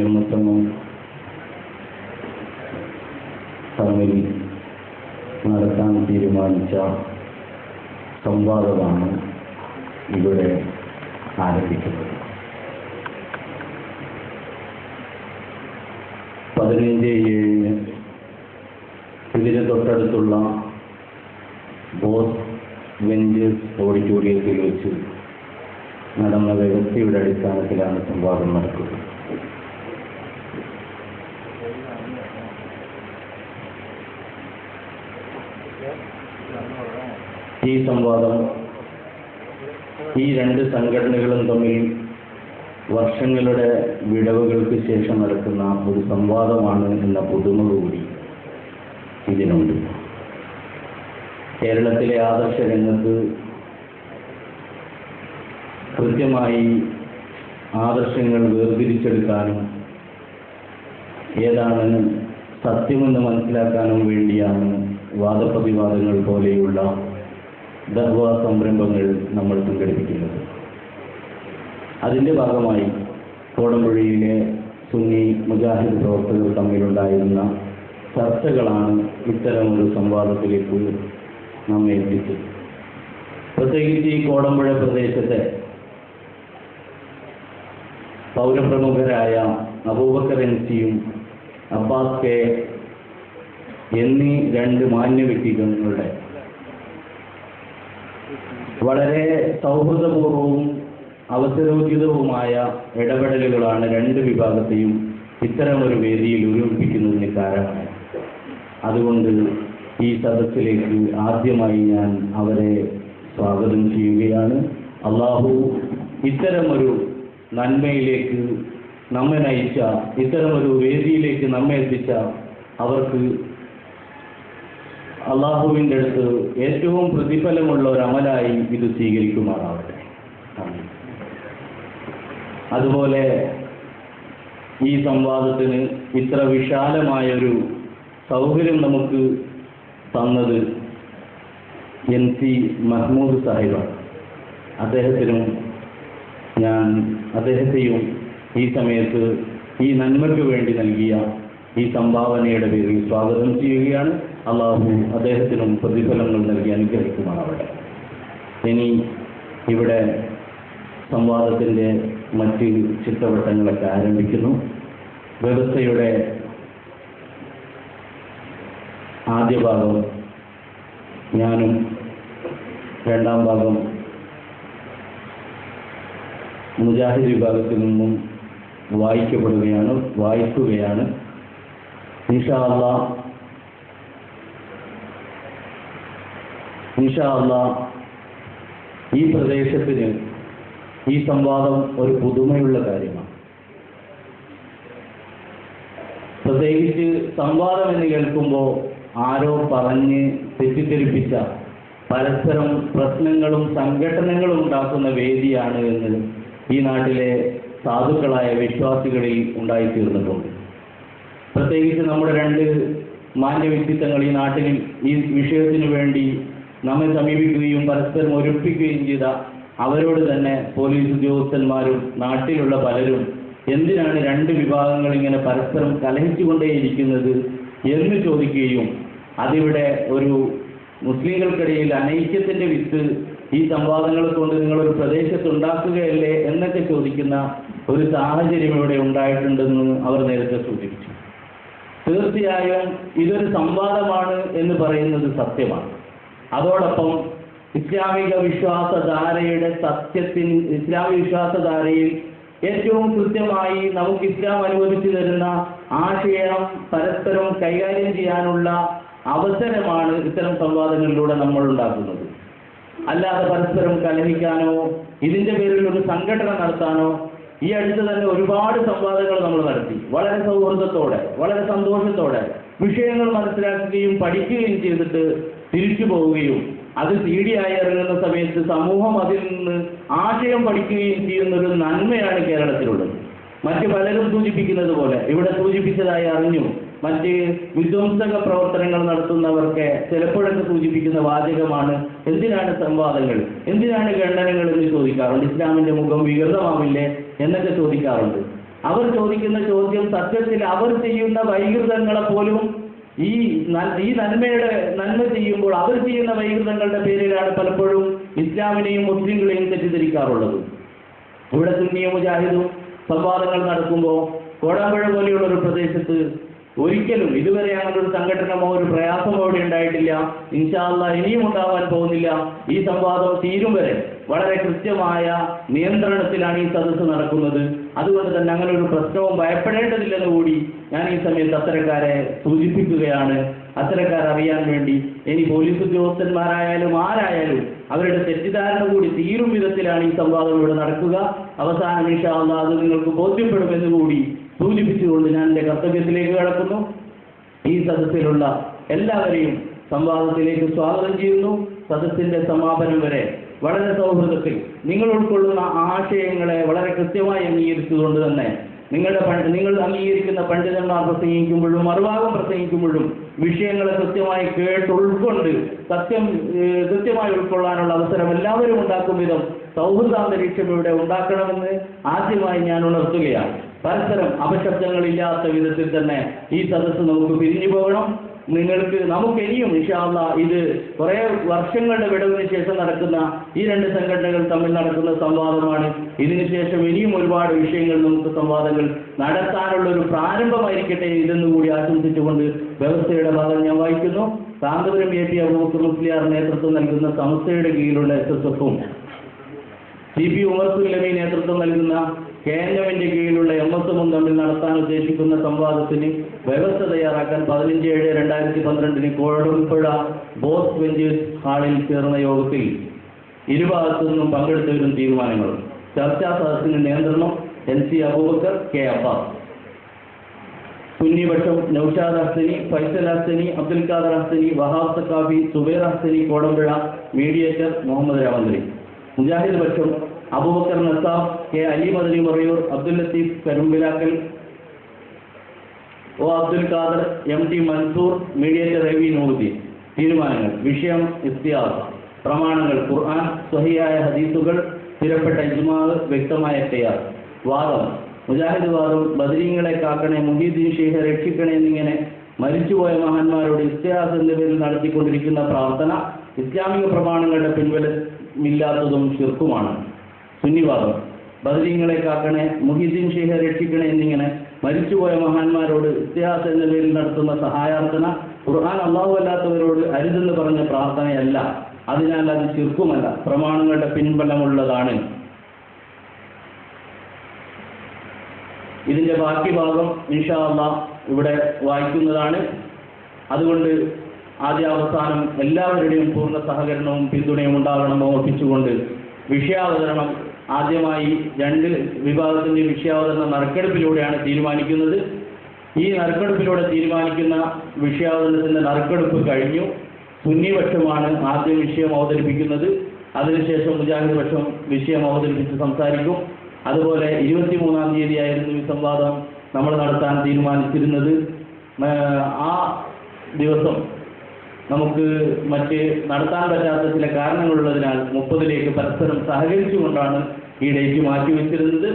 M S എമ്മും തമ്മിൽ നടത്താൻ തീരുമാനിച്ച സംവാദമാണ് ഇവിടെ ആരംഭിക്കുന്നത്. പതിനഞ്ച് ഏഴിന് ഇതിന് തൊട്ടടുത്തുള്ള ബോസ് വെഞ്ചേഴ്സ് ഓഡിറ്റോറിയത്തിൽ വെച്ച് നടന്ന വ്യവസ്ഥയുടെ അടിസ്ഥാനത്തിലാണ് സംവാദം നടക്കുന്നത്. ഈ സംവാദം ഈ രണ്ട് സംഘടനകളും തമ്മിൽ വർഷങ്ങളുടെ വിടവുകൾക്ക് ശേഷം നടക്കുന്ന ഒരു സംവാദമാണ് എന്ന പുതുമ കൂടി ഇതിനുണ്ട്. കേരളത്തിലെ ആദർശ രംഗത്ത് കൃത്യമായി ആദർശങ്ങൾ വേർതിരിച്ചെടുക്കാനും ഏതാണ് സത്യമെന്ന് മനസ്സിലാക്കാനും വേണ്ടിയാണ് വാദപ്രതിവാദങ്ങൾ പോലെയുള്ള ദർവ സംരംഭങ്ങൾ നമ്മൾ സംഘടിപ്പിക്കുന്നത്. അതിന്റെ ഭാഗമായി കോടമ്പുഴയിലെ സുന്നി മുജാഹിദ് പ്രവർത്തകർ തമ്മിലുണ്ടായിരുന്ന ചർച്ചകളാണ് ഇത്തരമൊരു സംവാദത്തിലേക്ക് നമ്മെ എത്തിച്ചത്. പ്രത്യേകിച്ച് ഈ കോടമ്പുഴ പ്രദേശത്തെ പൗരപ്രമുഖരായ അബൂബക്കർ എൻ സിയും അബ്ബാസ് കെ എന്നീ രണ്ട് മാന്യ വ്യക്തികളുടെ വളരെ സൗഹൃദപൂർവവും അവസരോചിതവുമായ ഇടപെടലുകളാണ് രണ്ട് വിഭാഗത്തെയും ഇത്തരമൊരു വേദിയിൽ ഒരുമിപ്പിക്കുന്നതിന് കാരണമായി അതുകൊണ്ട് ഈ സദസ്സിലേക്ക് ആദ്യമായി ഞാൻ അവരെ സ്വാഗതം ചെയ്യുകയാണ്. അള്ളാഹു ഇത്തരമൊരു നന്മയിലേക്ക് നമ്മെ നയിച്ച ഇത്തരമൊരു വേദിയിലേക്ക് നമ്മെ എത്തിച്ച അവർക്ക് അള്ളാഹുവിന്റെ അടുത്ത് ഏറ്റവും പ്രതിഫലമുള്ള ഒരു അമലായി ഇത് സ്വീകരിക്കുമാറാവട്ടെ. അതുപോലെ ഈ സംവാദത്തിന് ഇത്ര വിശാലമായൊരു സൗകര്യം നമുക്ക് തന്നത് എൻ സി മഹ്മൂദ് സാഹിബാണ്. അദ്ദേഹത്തിനും ഞാൻ അദ്ദേഹത്തെയും ഈ സമയത്ത് ഈ നന്മയ്ക്ക് വേണ്ടി നൽകിയ ഈ സംഭാവനയുടെ പേരിൽ സ്വാഗതം ചെയ്യുകയാണ്. അള്ളാഹു അദ്ദേഹത്തിനും പ്രതിഫലങ്ങൾ നൽകി അനുഗ്രഹിക്കുമാറാവട്ടെ. ഇനി ഇവിടെ സംവാദത്തിന്റെ മറ്റ് ചിട്ടവട്ടങ്ങളൊക്കെ ആരംഭിക്കുന്നു. വ്യവസ്ഥയുടെ ആദ്യ ഭാഗം ഞാനും രണ്ടാം ഭാഗം മുജാഹിദ് വിഭാഗത്തിൽ നിന്നും വായിക്കപ്പെടുകയാണ് വായിക്കുകയാണ്. ഇൻഷാ അള്ളാ ഇൻഷാ അള്ളാ ഈ പ്രദേശത്തിന് ഈ സംവാദം ഒരു പുതുമയുള്ള കാര്യമാണ്. പ്രത്യേകിച്ച് സംവാദം എന്ന് കേൾക്കുമ്പോൾ ആരോ പറഞ്ഞ് തെറ്റിദ്ധരിപ്പിച്ച പരസ്പരം പ്രശ്നങ്ങളും സംഘടനകളും ഉണ്ടാക്കുന്ന വേദിയാണ് എന്ന് ഈ നാട്ടിലെ സാധുക്കളായ വിശ്വാസികളിൽ ഉണ്ടായിത്തീർന്നിട്ടുണ്ട്. പ്രത്യേകിച്ച് നമ്മുടെ രണ്ട് മാന്യ വ്യക്തിത്വങ്ങൾ ഈ നാട്ടിൽ ഈ വിഷയത്തിനു വേണ്ടി നമ്മെ സമീപിക്കുകയും പരസ്പരം ഒരുപ്പിക്കുകയും ചെയ്ത അവരോട് തന്നെ പോലീസ് ഉദ്യോഗസ്ഥന്മാരും നാട്ടിലുള്ള പലരും എന്തിനാണ് രണ്ട് വിഭാഗങ്ങൾ ഇങ്ങനെ പരസ്പരം കലഹിച്ചുകൊണ്ടേയിരിക്കുന്നത് എന്ന് ചോദിക്കുകയും അതിവിടെ ഒരു മുസ്ലിങ്ങൾക്കിടയിൽ അനൈക്യത്തിന്റെ വിത്ത് ഈ സംവാദങ്ങൾ കൊണ്ട് നിങ്ങളൊരു പ്രദേശത്ത് ഉണ്ടാക്കുകയല്ലേ എന്നൊക്കെ ചോദിക്കുന്ന ഒരു സാഹചര്യം ഇവിടെ ഉണ്ടായിട്ടുണ്ടെന്ന് അവർ നേരത്തെ സൂചിപ്പിച്ചു. തീർച്ചയായും ഇതൊരു സംവാദമാണ് എന്ന് പറയുന്നത് സത്യമാണ്. അതോടൊപ്പം ഇസ്ലാമിക വിശ്വാസധാരയുടെ സത്യത്തിൽ ഇസ്ലാമിക വിശ്വാസധാരയിൽ ഏറ്റവും കൃത്യമായി നമുക്ക് ഇസ്ലാം അനുവദിച്ചു തരുന്ന ആശയം പരസ്പരം കൈകാര്യം ചെയ്യാനുള്ള അവസരമാണ് ഇത്തരം സംവാദങ്ങളിലൂടെ നമ്മൾ ഉണ്ടാക്കുന്നത്. അല്ലാതെ പരസ്പരം കലഹിക്കാനോ ഇതിന്റെ പേരിൽ ഒരു സംഘടന നടത്താനോ ഈ അടുത്ത് തന്നെ ഒരുപാട് സംവാദങ്ങൾ നമ്മൾ നടത്തി. വളരെ സൗഹൃദത്തോടെ വളരെ സന്തോഷത്തോടെ വിഷയങ്ങൾ മനസ്സിലാക്കുകയും പഠിക്കുകയും ചെയ്തിട്ട് തിരിച്ചു പോവുകയും അത് സി ഡി ആയി ഇറങ്ങുന്ന സമയത്ത് സമൂഹം അതിൽ നിന്ന് ആശയം പഠിക്കുകയും ചെയ്യുന്ന ഒരു നന്മയാണ് കേരളത്തിലുള്ളത്. മറ്റ് പലരും സൂചിപ്പിക്കുന്നത് പോലെ ഇവിടെ സൂചിപ്പിച്ചതായി അറിഞ്ഞു. മറ്റ് വിധ്വംസക പ്രവർത്തനങ്ങൾ നടത്തുന്നവർക്ക് ചിലപ്പോഴൊക്കെ സൂചിപ്പിക്കുന്ന വാചകമാണ് എന്തിനാണ് സംവാദങ്ങൾ? എന്തിനാണ് ഖണ്ഡനങ്ങൾ എന്ന് ചോദിക്കാറുണ്ട്. ഇസ്ലാമിന്റെ മുഖം വികൃതമാവില്ലേ എന്നൊക്കെ ചോദിക്കാറുണ്ട്. അവർ ചോദിക്കുന്ന ചോദ്യം സത്യത്തിൽ അവർ ചെയ്യുന്ന വൈകൃതങ്ങളെ പോലും ഈ ഈ നന്മയുടെ നന്മ ചെയ്യുമ്പോൾ അവർ ചെയ്യുന്ന വൈകൃതങ്ങളുടെ പേരിലാണ് പലപ്പോഴും ഇസ്ലാമിനെയും മുസ്ലിങ്ങളെയും തെറ്റിദ്ധരിക്കാറുള്ളത്. ഇവിടെ സുന്നിയ മുജാഹിദും സംവാദങ്ങൾ നടക്കുമ്പോൾ കോടാമ്പഴ പോലെയുള്ള ഒരു പ്രദേശത്ത് ഒരിക്കലും ഇതുവരെ അങ്ങനെ ഒരു സംഘടനമോ ഒരു പ്രയാസമോ അവിടെ ഉണ്ടായിട്ടില്ല. ഇൻഷാല്ല ഇനിയും ഉണ്ടാവാൻ പോകുന്നില്ല. ഈ സംവാദം തീരും വരെ വളരെ കൃത്യമായ നിയന്ത്രണത്തിലാണ് ഈ സദസ്സ് നടക്കുന്നത്. അതുകൊണ്ട് തന്നെ അങ്ങനെ ഒരു പ്രശ്നവും ഭയപ്പെടേണ്ടതില്ലെന്ന് കൂടി ഞാൻ ഈ സമയത്ത് അത്തരക്കാരെ സൂചിപ്പിക്കുകയാണ്. അത്തരക്കാർ അറിയാൻ വേണ്ടി ഇനി പോലീസ് ഉദ്യോഗസ്ഥന്മാരായാലും ആരായാലും അവരുടെ തെറ്റിദ്ധാരണ കൂടി തീരും വിധത്തിലാണ് ഈ സംവാദം ഇവിടെ നടക്കുക. അവസാന ഇൻഷാല്ല അത് നിങ്ങൾക്ക് ബോധ്യപ്പെടുമെന്ന് കൂടി സൂചിപ്പിച്ചുകൊണ്ട് ഞാൻ എന്റെ കർത്തവ്യത്തിലേക്ക് കടക്കുന്നു. ഈ സദസ്സിലുള്ള എല്ലാവരെയും സംവാദത്തിലേക്ക് സ്വാഗതം ചെയ്യുന്നു. സദസ്സിന്റെ സമാപനം വരെ വളരെ സൗഹൃദത്തിൽ നിങ്ങൾ ഉൾക്കൊള്ളുന്ന ആശയങ്ങളെ വളരെ കൃത്യമായി അംഗീകരിച്ചുകൊണ്ട് തന്നെ നിങ്ങളുടെ നിങ്ങൾ അംഗീകരിക്കുന്ന പണ്ഡിതന്മാർ പ്രസംഗിക്കുമ്പോഴും മറുഭാഗം പ്രസംഗിക്കുമ്പോഴും വിഷയങ്ങളെ കൃത്യമായി കേട്ട് ഉൾക്കൊണ്ട് സത്യം കൃത്യമായി ഉൾക്കൊള്ളാനുള്ള അവസരം എല്ലാവരും ഉണ്ടാക്കും വിധം സൗഹൃദാന്തരീക്ഷം ഇവിടെ ഉണ്ടാക്കണമെന്ന് ആദ്യമായി ഞാൻ ഉണർത്തുകയാണ്. പരസ്പരം അപശബ്ദങ്ങളില്ലാത്ത വിധത്തിൽ തന്നെ ഈ സദസ്സ് നമുക്ക് പിരിഞ്ഞു പോകണം. നിങ്ങൾക്ക് നമുക്ക് ഇനിയും ഇൻഷാല്ല ഇത് കുറേ വർഷങ്ങളുടെ വിടവിന് ശേഷം നടക്കുന്ന ഈ രണ്ട് സംഘടനകൾ തമ്മിൽ നടക്കുന്ന സംവാദമാണ്. ഇതിനുശേഷം ഇനിയും ഒരുപാട് വിഷയങ്ങൾ നമുക്ക് സംവാദങ്ങൾ നടത്താനുള്ള ഒരു പ്രാരംഭമായിരിക്കട്ടെ ഇതെന്ന് കൂടി ആശംസിച്ചുകൊണ്ട് വ്യവസ്ഥയുടെ ഭാഗം ഞാൻ വായിക്കുന്നു. കാന്തപുരം എ പി അബൂബക്കർ മുസ്ലിയാർ നേതൃത്വം നൽകുന്ന സംസ്ഥയുടെ കീഴിലുള്ള എസ് എസ് എഫും സി പി ഉമർസുല്ലമി നേതൃത്വം നൽകുന്ന കെ എൻ എമ്മിന്റെ കീഴിലുള്ള എം എസ് എമ്മും തമ്മിൽ നടത്താൻ ഉദ്ദേശിക്കുന്ന സംവാദത്തിന് വ്യവസ്ഥ തയ്യാറാക്കാൻ പതിനഞ്ച് ഏഴ് രണ്ടായിരത്തി പന്ത്രണ്ടിന് കോഴമ്പുഴ ബോസ് വെഞ്ചേഴ്സ് ഹാളിൽ ചേർന്ന യോഗത്തിൽ ഇരുഭാഗത്തു നിന്നും പങ്കെടുത്തവരും തീരുമാനങ്ങളും. ചർച്ചാ സദസ്സിന് നിയന്ത്രണം N C Aboobacker K Abbas. സുന്നിപക്ഷം Naushad Hassani Faisal Hassani Abdul Khader Hassani Wahab Saqafi Zubair Hassani Kodampuzha mediator Muhammad Ramanthri. Mujahid പക്ഷം Aboobacker Nasaf K Ali Madani Marayoor Abdul Latheef Karumbilakkal O Abdul Khader M T Mansoor mediator Ravi Nooruddin തീരുമാനങ്ങൾ. വിഷയം ഇസ്തിയാസ്. പ്രമാണങ്ങൾ. ഖുർആൻ സ്വഹിയായ ഹദീസുകൾ സ്ഥിരപ്പെട്ട ഇജ്മാവ് വ്യക്തമായ തയ്യാർ വാദം. മുജാഹിദ് വാദം ബദരീങ്ങളെ കാക്കണേ മുഹീദ്ദീൻ ഷെയ്ഖെ രക്ഷിക്കണേ എന്നിങ്ങനെ മരിച്ചുപോയ മഹാന്മാരോട് ഇസ്തിയാസ് എന്ന പേരിൽ നടത്തിക്കൊണ്ടിരിക്കുന്ന പ്രാർത്ഥന ഇസ്ലാമിക പ്രമാണങ്ങളുടെ പിൻവലമില്ലാത്തതും ശിർക്കുമാണ്. സുന്നിവാദം. ബദരീങ്ങളെ കാക്കണേ മുഹിദ്ദീൻ ഷെയ്ഖെ രക്ഷിക്കണേ എന്നിങ്ങനെ മരിച്ചുപോയ മഹാന്മാരോട് ഇത്തിഹാസ് എന്ന പേരിൽ നടത്തുന്ന സഹായാർത്ഥന ഖുർആൻ അള്ളാഹു അല്ലാത്തവരോട് അരുതെന്ന് പറഞ്ഞ പ്രാർത്ഥനയല്ല. അതിനാൽ അത് ചുരുക്കുമല്ല. പ്രമാണങ്ങളുടെ പിൻബലമുള്ളതാണ്. ഇതിന്റെ ബാക്കി ഭാഗം ഇൻഷാ അള്ളാ ഇവിടെ വായിക്കുന്നതാണ്. അതുകൊണ്ട് ആദ്യ അവസാനം എല്ലാവരുടെയും പൂർണ സഹകരണവും പിന്തുണയും ഉണ്ടാകണമെന്ന് ഓർപ്പിച്ചുകൊണ്ട് വിഷയാവതരണം ആദ്യമായി രണ്ട് വിഭാഗത്തിന്റെ വിഷയാവതരണം നറുക്കെടുപ്പിലൂടെയാണ് തീരുമാനിക്കുന്നത്. ഈ നറുക്കെടുപ്പിലൂടെ തീരുമാനിക്കുന്ന വിഷയാവതരണത്തിന്റെ നറുക്കെടുപ്പ് കഴിഞ്ഞു. സുന്നിപക്ഷമാണ് ആദ്യം വിഷയം അവതരിപ്പിക്കുന്നത്. അതിനുശേഷം മുജാഹിദ് പക്ഷം വിഷയം അവതരിപ്പിച്ച് സംസാരിക്കും. അതുപോലെ ഇരുപത്തിമൂന്നാം തീയതി ആയിരുന്നു ഈ സംവാദം നമ്മൾ നടത്താൻ തീരുമാനിച്ചിരുന്നത്. ആ ദിവസം നമുക്ക് മറ്റ് നടത്താൻ പറ്റാത്ത ചില കാരണങ്ങളുള്ളതിനാൽ മുപ്പതിലേക്ക് പരസ്പരം സഹകരിച്ചുകൊണ്ടാണ് ഈ മാറ്റി വെച്ചിരുന്നത്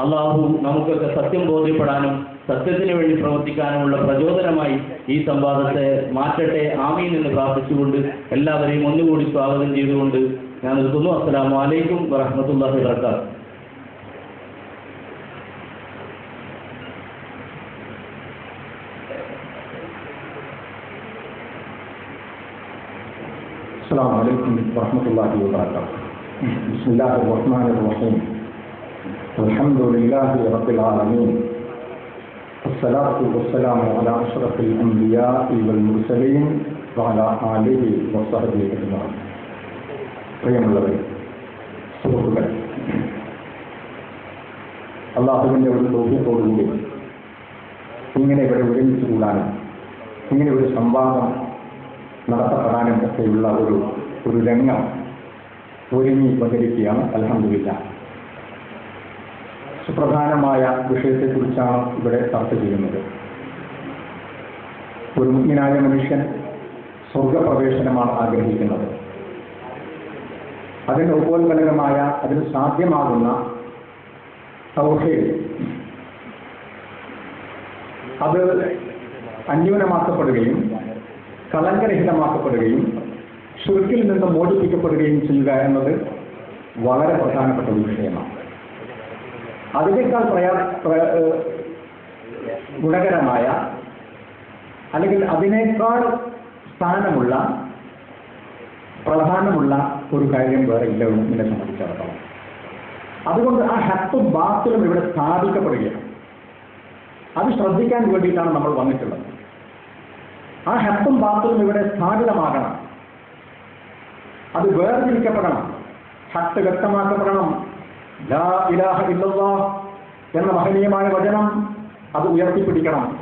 അള്ളാഹു നമുക്കൊക്കെ സത്യം ബോധ്യപ്പെടാനും സത്യത്തിന് വേണ്ടി പ്രവർത്തിക്കാനുമുള്ള പ്രചോദനമായി ഈ സംവാദത്തെ മാറ്റട്ടെ ആമീൻ എന്ന് പ്രാർത്ഥിച്ചുകൊണ്ട് എല്ലാവരെയും ഒന്നുകൂടി സ്വാഗതം ചെയ്തുകൊണ്ട് ഞാൻ നിർത്തുന്നു. അസ്സലാമു അലൈക്കും വറഹമത്തല്ലാഹി വർക്കാത്തു അസ്സാം വലൈക്കും വാഹമത്തല്ലാഹി വാത്തു بسم الله الرحمن الرحيم الحمد لله رب العالمين والصلاة والسلام على أشرف الأنبياء والمرسلين وعلى آله وصحبه أجمعين പ്രിയമുള്ളവരെ സുഹൃത്തുക്കൾ അള്ളാഹുവിൻ്റെ ഒരു തോഫ്യത്തോടുകൂടി ഇങ്ങനെ ഇവിടെ ഒരുമിച്ച് കൂടാനും ഇങ്ങനെ ഒരു സംവാദം നടത്തപ്പെടാനും ഒക്കെയുള്ള ഒരു ഒരു രംഗം ഒരുങ്ങി ഉപകരിക്കുകയാണ്. അലഹമില്ല സുപ്രധാനമായ വിഷയത്തെക്കുറിച്ചാണ് ഇവിടെ ചർച്ച ചെയ്യുന്നത്. ഒരു മുഗ്നായ മനുഷ്യൻ സ്വർഗപ്രവേശനമാണ് ആഗ്രഹിക്കുന്നത്. അതിന് ഉപോത്ബലകമായ അതിന് സാധ്യമാകുന്ന സൗഹൃദം. അത് അന്യൂനമാക്കപ്പെടുകയും കളങ്കരഹിതമാക്കപ്പെടുകയും ഷുർക്കിൽ നിന്ന് മോചിപ്പിക്കപ്പെടുകയും ചെയ്യുക എന്നത് വളരെ പ്രധാനപ്പെട്ട വിഷയമാണ്. അതിനേക്കാൾ പ്രയാ ഗുണകരമായ അല്ലെങ്കിൽ അതിനേക്കാൾ സ്ഥാനമുള്ള പ്രധാനമുള്ള ഒരു കാര്യം വേറെ ഇല്ല എന്നെ സംബന്ധിച്ചിടത്തോളം. അതുകൊണ്ട് ആ ഹത്തും ബാത്തിലും ഇവിടെ സ്ഥാപിക്കപ്പെടുകയാണ്. അത് ശ്രദ്ധിക്കാൻ വേണ്ടിയിട്ടാണ് നമ്മൾ വന്നിട്ടുള്ളത്. ആ ഹത്തും ബാത്തിലും ഇവിടെ സ്ഥാപിതമാകണം. അത് വേർതിരിക്കപ്പെടണം. ഹത്ത് വ്യക്തമാക്കപ്പെടണം. ലാ ഇലാഹ എന്ന മഹനീയമായ വചനം അത് ഉയർത്തിപ്പിടിക്കണം.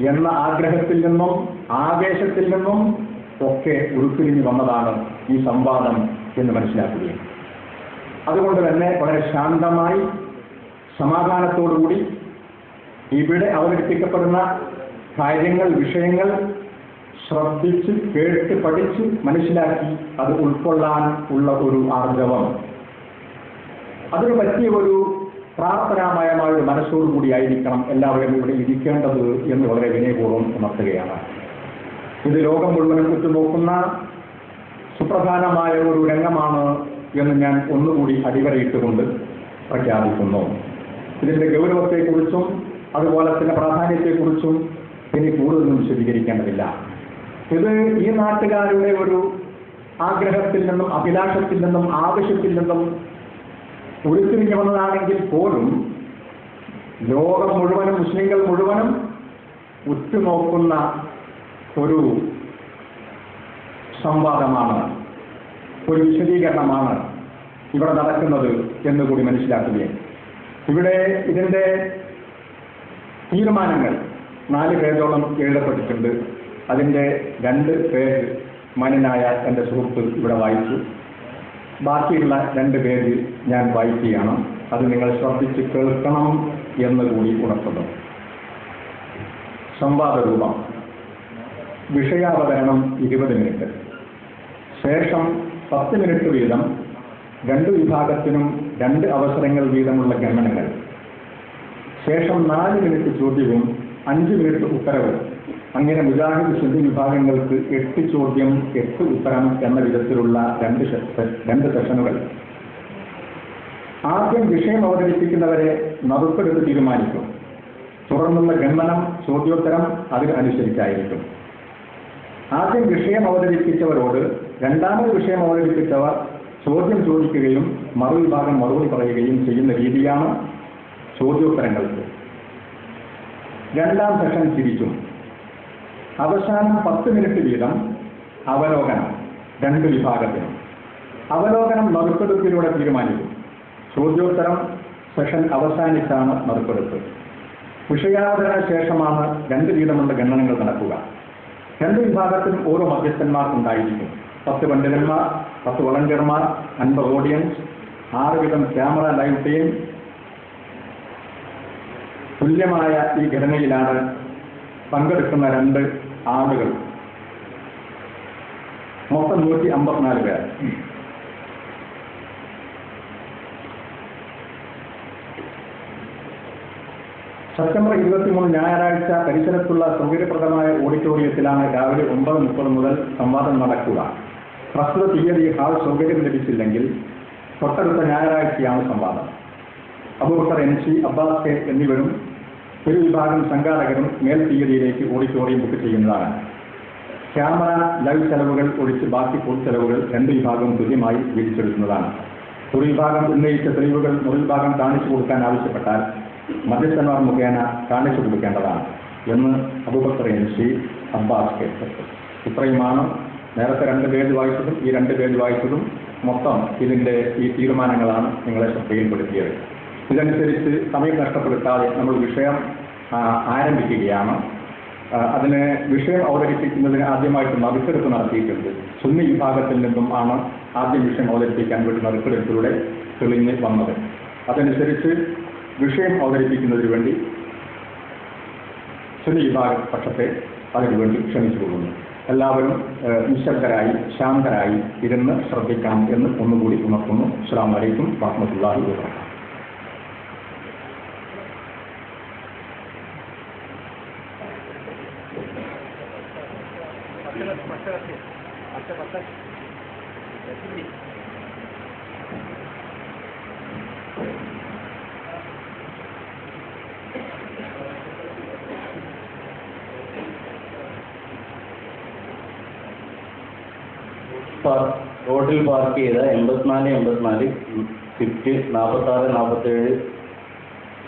എന്ന ആഗ്രഹത്തിൽ നിന്നും ആവേശത്തിൽ നിന്നും ഒക്കെ ഉരുത്തിരിഞ്ഞു വന്നതാണ് ഈ സംവാദം എന്ന് മനസ്സിലാക്കുകയും. അതുകൊണ്ട് തന്നെ വളരെ ശാന്തമായി സമാധാനത്തോടുകൂടി ഇവിടെ അവതരിപ്പിക്കപ്പെടുന്ന കാര്യങ്ങൾ വിഷയങ്ങൾ ശ്രദ്ധിച്ച് കേട്ട് പഠിച്ച് മനസ്സിലാക്കി അത് ഉൾക്കൊള്ളാൻ ഉള്ള ഒരു ആർജവം അതിന് പറ്റിയ ഒരു പ്രാർത്ഥനാമയമായ ഒരു മനസ്സോടുകൂടി കൂടിയായിരിക്കണം എല്ലാവരും ഇവിടെ ഇരിക്കേണ്ടത് എന്ന് വളരെ വിനയപൂർവം ഉണർത്തുകയാണ്. ഇത് ലോകം മുഴുവനും ഉറ്റുനോക്കുന്ന സുപ്രധാനമായ ഒരു രംഗമാണ് എന്ന് ഞാൻ ഒന്നുകൂടി അടിവരയിട്ടുകൊണ്ട് പ്രഖ്യാപിക്കുന്നു. ഇതിന്റെ ഗൗരവത്തെക്കുറിച്ചും അതുപോലെ തന്നെ പ്രാധാന്യത്തെക്കുറിച്ചും ഇനി കൂടുതലൊന്നും വിശദീകരിക്കേണ്ടതില്ല. ഇത് ഈ നാട്ടുകാരുടെ ഒരു ആഗ്രഹത്തിൽ നിന്നും അഭിലാഷത്തിൽ നിന്നും ആവശ്യത്തിൽ നിന്നും ഉരുത്തിരിഞ്ഞു വന്നതാണെങ്കിൽ പോലും ലോകം മുഴുവനും മുസ്ലിങ്ങൾ മുഴുവനും ഉറ്റുനോക്കുന്ന ഒരു സംവാദമാണ് ഒരു വിശദീകരണമാണ് ഇവിടെ നടക്കുന്നത് എന്ന് കൂടി മനസ്സിലാക്കുകയും ഇവിടെ ഇതിന്റെ തീരുമാനങ്ങൾ നാല് പേജോളം എഴുതപ്പെട്ടിട്ടുണ്ട്. അതിന്റെ രണ്ട് പേര് മനനായ എന്റെ സുഹൃത്ത് ഇവിടെ വായിച്ചു. ബാക്കിയുള്ള രണ്ട് പേര് ഞാൻ വായിക്കുകയാണ്. അത് നിങ്ങൾ ശ്രദ്ധിച്ച് കേൾക്കണം എന്ന് കൂടി ഉണർത്തുന്നു. സംവാദരൂപം വിഷയാവതരണം ഇരുപത് മിനിറ്റ്. ശേഷം പത്ത് മിനിറ്റ് വീതം രണ്ട് വിഭാഗത്തിനും രണ്ട് അവസരങ്ങൾ വീതമുള്ള ഗമനങ്ങൾ ശേഷം നാല് മിനിറ്റ് ചോദ്യവും അഞ്ച് മിനിറ്റ് ഉത്തരവ്. അങ്ങനെ മുജാഹിദ് സുന്നി വിഭാഗങ്ങൾക്ക് എട്ട് ചോദ്യം എട്ട് ഉത്തരം എന്ന വിധത്തിലുള്ള രണ്ട് രണ്ട് സെഷനുകൾ. ആദ്യം വിഷയം അവതരിപ്പിക്കുന്നവരെ നറുക്കെടുത്ത് തീരുമാനിക്കും. തുടർന്നുള്ള ഗമനം ചോദ്യോത്തരം അതിന് അനുസരിച്ചായിരിക്കും ആദ്യം വിഷയം അവതരിപ്പിച്ചവരോട് രണ്ടാമത് വിഷയം അവതരിപ്പിച്ചവർ ചോദ്യം ചോദിക്കുകയും മറുവിഭാഗം മറുപടി പറയുകയും ചെയ്യുന്ന രീതിയാണ് ചോദ്യോത്തരങ്ങൾക്ക്. രണ്ടാം സെഷൻ തിരിച്ചും. അവസാനം പത്ത് മിനിറ്റ് വീതം അവലോകനം രണ്ട് വിഭാഗത്തിനും അവലോകനം നറുക്കെടുപ്പിലൂടെ തീരുമാനിക്കും. ചോദ്യോത്തരം സെഷൻ അവസാനിച്ചാണ് നറുക്കെടുപ്പ്. വിഷയാവതരണ ശേഷമാണ് രണ്ട് വീതമുള്ള ഗണനങ്ങൾ നടക്കുക. രണ്ട് വിഭാഗത്തിലും ഓരോ മധ്യസ്ഥന്മാർ ഉണ്ടായിരിക്കും. പത്ത് പണ്ഡിതന്മാർ പത്ത് വളണ്ടിയർമാർ അൻപത് ഓഡിയൻസ് ആറ് വിധം ക്യാമറ ലൈവ് ടീം. തുല്യമായ ഈ ഘടനയിലാണ് പങ്കെടുക്കുന്ന രണ്ട് ആളുകൾ. മൊത്തം നൂറ്റി അമ്പത്തിനാല് പേർ. സെപ്റ്റംബർ ഇരുപത്തിമൂന്ന് ഞായറാഴ്ച പരിസരത്തുള്ള സൗകര്യപ്രദമായ ഓഡിറ്റോറിയത്തിലാണ് രാവിലെ ഒമ്പത് മുപ്പത് മുതൽ സംവാദം നടക്കുക. പ്രസ്തുത തീയതി ഹാൾ സൗകര്യം ലഭിച്ചില്ലെങ്കിൽ തൊട്ടടുത്ത ഞായറാഴ്ചയാണ് സംവാദം. Aboobacker N C Abbas K എന്നിവരും ഒരു വിഭാഗം സംഘാടകരും മേൽ തീയതിയിലേക്ക് ഓഡിറ്റോറിയം ബുക്ക് ചെയ്യുന്നതാണ്. ക്യാമറ ലൈവ് ചെലവുകൾ ഒഴിച്ച് ബാക്കി പൊതു ചെലവുകൾ രണ്ട് വിഭാഗവും തുല്യമായി വീതിച്ചെടുക്കുന്നതാണ്. ഒരു വിഭാഗം ഉന്നയിച്ച തെളിവുകൾ മറുവിഭാഗം കാണിച്ചു കൊടുക്കാൻ ആവശ്യപ്പെട്ടാൽ മധ്യസ്ഥന്മാർ മുഖേന കാണിച്ചു കൊടുക്കേണ്ടതാണ് എന്ന് അബൂബക്കർ ശ്രീ അബ്ബാസ് കേട്ടു ഇത്രയുമാണ് നേരത്തെ രണ്ട് പേജ് വായിച്ചതും ഈ രണ്ട് പേജ് വായിച്ചതും മൊത്തം ഇതിന്റെ ഈ തീരുമാനങ്ങളാണ് നിങ്ങളെ ശ്രദ്ധയിൽപ്പെടുത്തിയത്. ഇതനുസരിച്ച് സമയം നഷ്ടപ്പെടുത്താതെ നമ്മൾ വിഷയം ആരംഭിക്കുകയാണ്. അതിന് വിഷയം അവതരിപ്പിക്കുന്നതിന് ആദ്യമായിട്ട് നറുക്കെടുപ്പ് നടത്തിയിട്ടുണ്ട്. സുന്നി വിഭാഗത്തിൽ നിന്നും ആണ് ആദ്യം വിഷയം അവതരിപ്പിക്കാൻ വേണ്ടി നറുക്കെടുപ്പിലൂടെ തെളിഞ്ഞ് വന്നത്. അതനുസരിച്ച് വിഷയം അവതരിപ്പിക്കുന്നതിന് വേണ്ടി സുന്നി വിഭാഗ പക്ഷത്തെ അതിനുവേണ്ടി ക്ഷണിച്ചു കൊള്ളുന്നു എല്ലാവരും നിശബ്ദരായി ശാന്തരായി ഇരുന്ന് ശ്രദ്ധിക്കാം എന്ന് ഒന്നുകൂടി ഉണർത്തുന്നു. അസ്സാം വലൈക്കും വാഹമത്തുല്ലാഹി വാബർക്കാത്തു റോഡിൽ പാർക്ക് ചെയ്ത എൺപത്തിനാല് എൺപത്തിനാല് സ്വിഫ്റ്റ് നാൽപ്പത്താറ് നാൽപ്പത്തേഴ്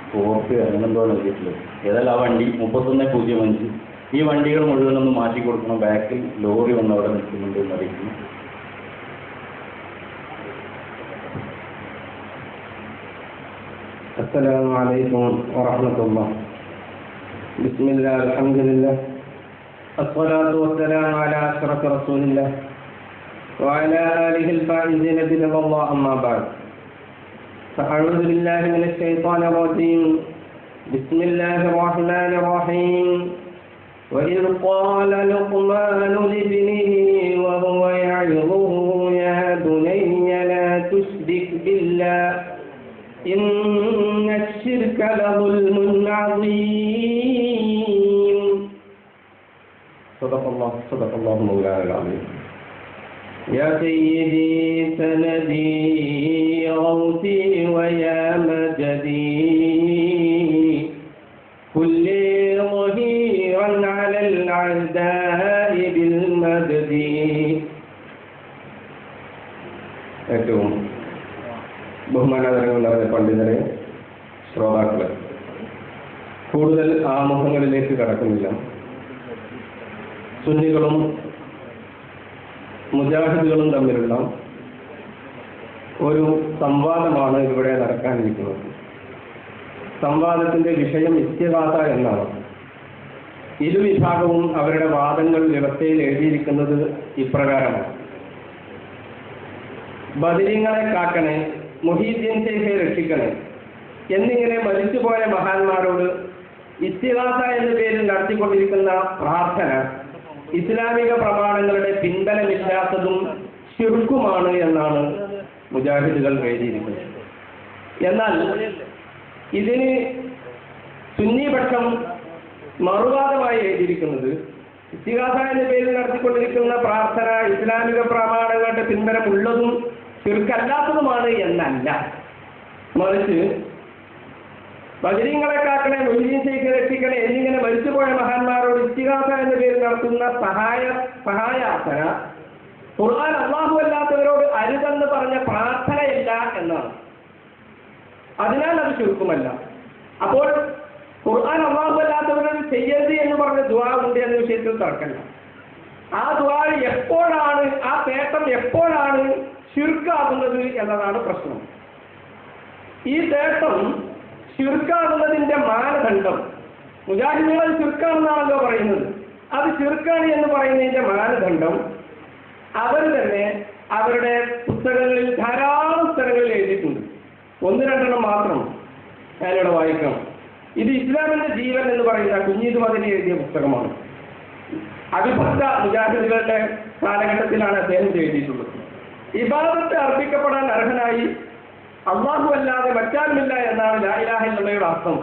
സ്കോർപ്പിയോ അങ്ങനെ എന്തോ നൽകിയിട്ടുള്ളത് ഏതായാലും ആ വണ്ടി മുപ്പത്തൊന്ന് പൂജ്യം അഞ്ച് ഈ വണ്ടികൾ മുഴുവനൊന്ന് മാറ്റി കൊടുക്കണം ബാക്കിൽ ലോറി വന്ന് അവിടെ നിൽക്കുന്നുണ്ട് എന്ന് അറിയിക്കുന്നു السلام عليكم ورحمة الله بسم الله الحمد لله الصلاة والسلام على أشرف رسول الله وعلى آله الفائزين برضا الله أما بعد. فأعوذ بالله من الشيطان الرجيم. بسم الله الرحمن الرحيم. وإذ قال لقمان لابنه وهو يعظه يا بني لا تشرك بالله إن الشرك لظلم عظيم. صدق الله صدق الله مولانا العظيم. يا سيدي سندي غوثي ويا مجدي كل ظهيرا على الأعداء بالمدد ഏറ്റവും ബഹുമാനാദരങ്ങൾ നിറഞ്ഞ പണ്ഡിതരെ ശ്രോതാക്കളെ കൂടുതൽ ആമുഖങ്ങളിലേക്ക് കടക്കുന്നില്ല സുന്നികളും മുജാഹിദുകളും തമ്മിലുള്ള ഒരു സംവാദമാണ് ഇവിടെ നടക്കാനിരിക്കുന്നത്. സംവാദത്തിന്റെ വിഷയം ഇത്യഗാഥ എന്നാണ്. ഇരുവിഭാഗവും അവരുടെ വാദങ്ങൾ വ്യവസ്ഥയിൽ എഴുതിയിരിക്കുന്നത് ഇപ്രകാരമാണ്. ബദിരിങ്ങളെ കാക്കണേ മുഹീദ്ദീൻ ശേഖയെ രക്ഷിക്കണേ എന്നിങ്ങനെ മരിച്ചുപോയ മഹാന്മാരോട് ഇസ്തിഹാസ എന്ന പേരിൽ നടത്തിക്കൊണ്ടിരിക്കുന്ന പ്രാർത്ഥന ഇസ്ലാമിക പ്രമാണങ്ങളുടെ പിൻബലമില്ലാത്തതും ശിർക്കുമാണ് എന്നാണ് മുജാഹിദുകൾ എഴുതിയിരിക്കുന്നത്. എന്നാൽ ഇതിന് സുന്നിപക്ഷം മറുവാദമായി എഴുതിയിരിക്കുന്നത് ഇസ്തിഹാസ എന്ന പേരിൽ നടത്തിക്കൊണ്ടിരിക്കുന്ന പ്രാർത്ഥന ഇസ്ലാമിക പ്രമാണങ്ങളുടെ പിൻബലമുള്ളതും ചുരുക്കല്ലാത്തതുമാണ് എന്നല്ല. മറിച്ച് ബജരീങ്ങളെ കാക്കണേ മൊയ്തീൻ ശേഖർ രക്ഷിക്കണേ എന്നിങ്ങനെ മരിച്ചുപോയ മഹാന്മാരോട് ഇസ്തിഹാസ എന്ന പേര് നടത്തുന്ന സഹായ സഹായാർത്ഥന ഖുർആൻ അള്ളാഹു അല്ലാത്തവരോട് അരുതെന്ന് പറഞ്ഞ പ്രാർത്ഥനയല്ല എന്നാണ്. അതിനാൽ അത് ചുരുക്കുമല്ല. അപ്പോൾ ഖുർആൻ അള്ളാഹു അല്ലാത്തവരോട് ചെയ്യരുത് എന്ന് പറഞ്ഞ ദുആ ഉണ്ട് എന്ന വിഷയത്തിൽ തർക്കമില്ല. ആ ദുആ എപ്പോഴാണ് ആ തേട്ടം എപ്പോഴാണ് ചുരുക്കാകുന്നത് എന്നതാണ് പ്രശ്നം. ഈ തേട്ടം ചുരുക്കാകുന്നതിന്റെ മാനദണ്ഡം. മുജാഹിദികൾ ചുരുക്കാണെന്നാണല്ലോ പറയുന്നത്. അത് ചുരുക്കാണ് എന്ന് പറയുന്നതിന്റെ മാനദണ്ഡം അവർ തന്നെ അവരുടെ പുസ്തകങ്ങളിൽ ധാരാളം സ്ഥലങ്ങളിൽ എഴുതിയിട്ടുണ്ട്. ഒന്ന് രണ്ടെണ്ണം മാത്രം ഞാനിവിടെ വായിക്കാം. ഇത് ഇസ്ലാമിന്റെ ജീവൻ എന്ന് പറയുന്ന കുഞ്ഞീത് മതിന് എഴുതിയ പുസ്തകമാണ്. അവിഭക്ത മുജാഹിദുകളുടെ കാലഘട്ടത്തിലാണ് അദ്ദേഹം എഴുതിയിട്ടുള്ളത്. ഇബാദത്ത് അർപ്പിക്കപ്പെടാൻ അർഹനായി അള്ളാഹു അല്ലാതെ മറ്റാരുമില്ല എന്നാണ് ലായിലാഹ എന്നുള്ളയുടെ അർത്ഥം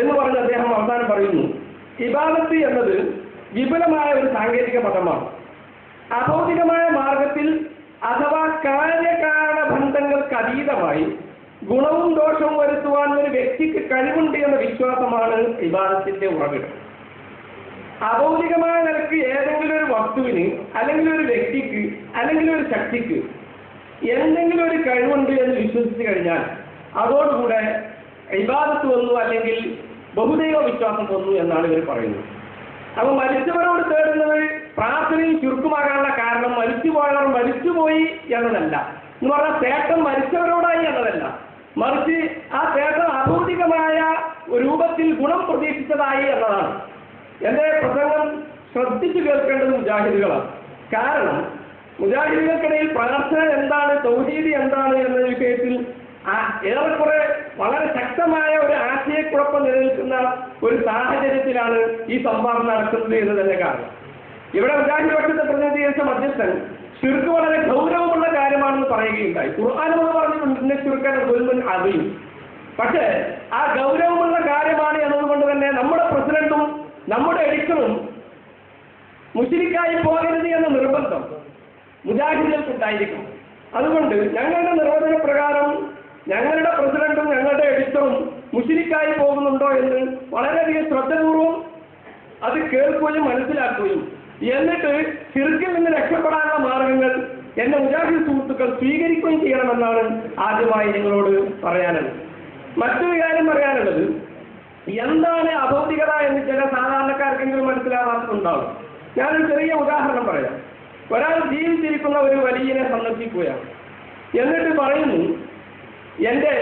എന്ന് പറഞ്ഞ് അദ്ദേഹം അവസാനം പറയുന്നു. ഇബാദത്ത് എന്നത് വിപുലമായ ഒരു സാങ്കേതിക പദമാണ്. അഭൗതികമായ മാർഗത്തിൽ അഥവാ കാര്യകാരണ ബന്ധങ്ങൾക്ക് അതീതമായി ഗുണവും ദോഷവും വരുത്തുവാൻ ഒരു വ്യക്തിക്ക് കഴിവുണ്ട് എന്ന വിശ്വാസമാണ് ഇബാദത്തിന്റെ ഉറവിടം. അഭൗതികമായ നിലയ്ക്ക് ഏതെങ്കിലും ഒരു വസ്തുവിന് അല്ലെങ്കിൽ ഒരു വ്യക്തിക്ക് അല്ലെങ്കിൽ ഒരു ശക്തിക്ക് എന്തെങ്കിലും ഒരു കഴിവുണ്ട് എന്ന് വിശ്വസിച്ചു കഴിഞ്ഞാൽ അതോടുകൂടെ ഇബാദത്ത് വന്നു അല്ലെങ്കിൽ ബഹുദൈവ വിശ്വാസം വന്നു എന്നാണ് ഇവർ പറയുന്നത്. അപ്പൊ മരിച്ചവരോട് തേടുന്നത് പ്രാർത്ഥനയിൽ ചുരുക്കമാകാനുള്ള കാരണം മരിച്ചുപോയവർ മരിച്ചുപോയി എന്നതല്ല. എന്ന് പറഞ്ഞാൽ തേട്ടം മരിച്ചവരോടായി എന്നതല്ല. മറിച്ച് ആ തേട്ടം അഭൗതികമായ രൂപത്തിൽ ഗുണം പ്രതീക്ഷിച്ചതായി എന്നതാണ്. എന്റെ പ്രസംഗം ശ്രദ്ധിച്ചു കേൾക്കേണ്ടത് മുജാഹിദുകളാണ്. കാരണം മുജാഹിദുകൾക്കിടയിൽ പ്രാർത്ഥന എന്താണ് തൗഹീദ് എന്താണ് എന്ന വിഷയത്തിൽ ഏറെക്കുറെ വളരെ ശക്തമായ ഒരു ആശയക്കുഴപ്പം നിലനിൽക്കുന്ന ഒരു സാഹചര്യത്തിലാണ് ഈ സംവാദം നടക്കുന്നത് എന്ന് തന്നെ കാരണം ഇവിടെ മുജാഹിദ് പ്രതിനിധീകരിച്ച മധ്യസ്ഥൻ ചുരുക്ക് വളരെ ഗൗരവമുള്ള കാര്യമാണെന്ന് പറയുകയുണ്ടായി. ഖുർആാനെന്ന് പറഞ്ഞിട്ടുണ്ട് ചുരുക്കാൻ ഗുൽമുൻ അറിയും പക്ഷേ ആ ഗൗരവമുള്ള കാര്യമാണ് എന്നതുകൊണ്ട് തന്നെ നമ്മുടെ പ്രസിഡന്റും നമ്മുടെ എഡിറ്ററും മുസ്ലിക്കായി പോകരുത് എന്ന നിർബന്ധം. മുജാഹിദുകൾക്കുണ്ടായിരിക്കും അതുകൊണ്ട് ഞങ്ങളുടെ നിർവചന പ്രകാരം ഞങ്ങളുടെ പ്രസിഡന്റും ഞങ്ങളുടെ എഡിറ്ററും മുസ്ലിക്കായി പോകുന്നുണ്ടോ എന്ന് വളരെയധികം ശ്രദ്ധപൂർവം അത് കേൾക്കുകയും മനസ്സിലാക്കുകയും എന്നിട്ട് ചിർക്കിൽ നിന്ന് രക്ഷപ്പെടാനുള്ള മാർഗങ്ങൾ എന്റെ മുജാഹിദ് സുഹൃത്തുക്കൾ സ്വീകരിക്കുകയും ചെയ്യണമെന്നാണ് ആദ്യമായി നിങ്ങളോട് പറയാനുള്ളത്. മറ്റൊരു കാര്യം പറയാനുള്ളത് എന്താണ് അഭൗതികത എന്ന് ചില സാധാരണക്കാർക്കെങ്കിലും മനസ്സിലാവാത്തതുണ്ടാവും ഞാനൊരു ചെറിയ ഉദാഹരണം പറയാം. ഒരാൾ ജീവിച്ചിരിക്കുന്ന ഒരു വലിയനെ സന്ദർശിക്കുകയാണ്. എന്നിട്ട് പറയുന്നു എന്റെ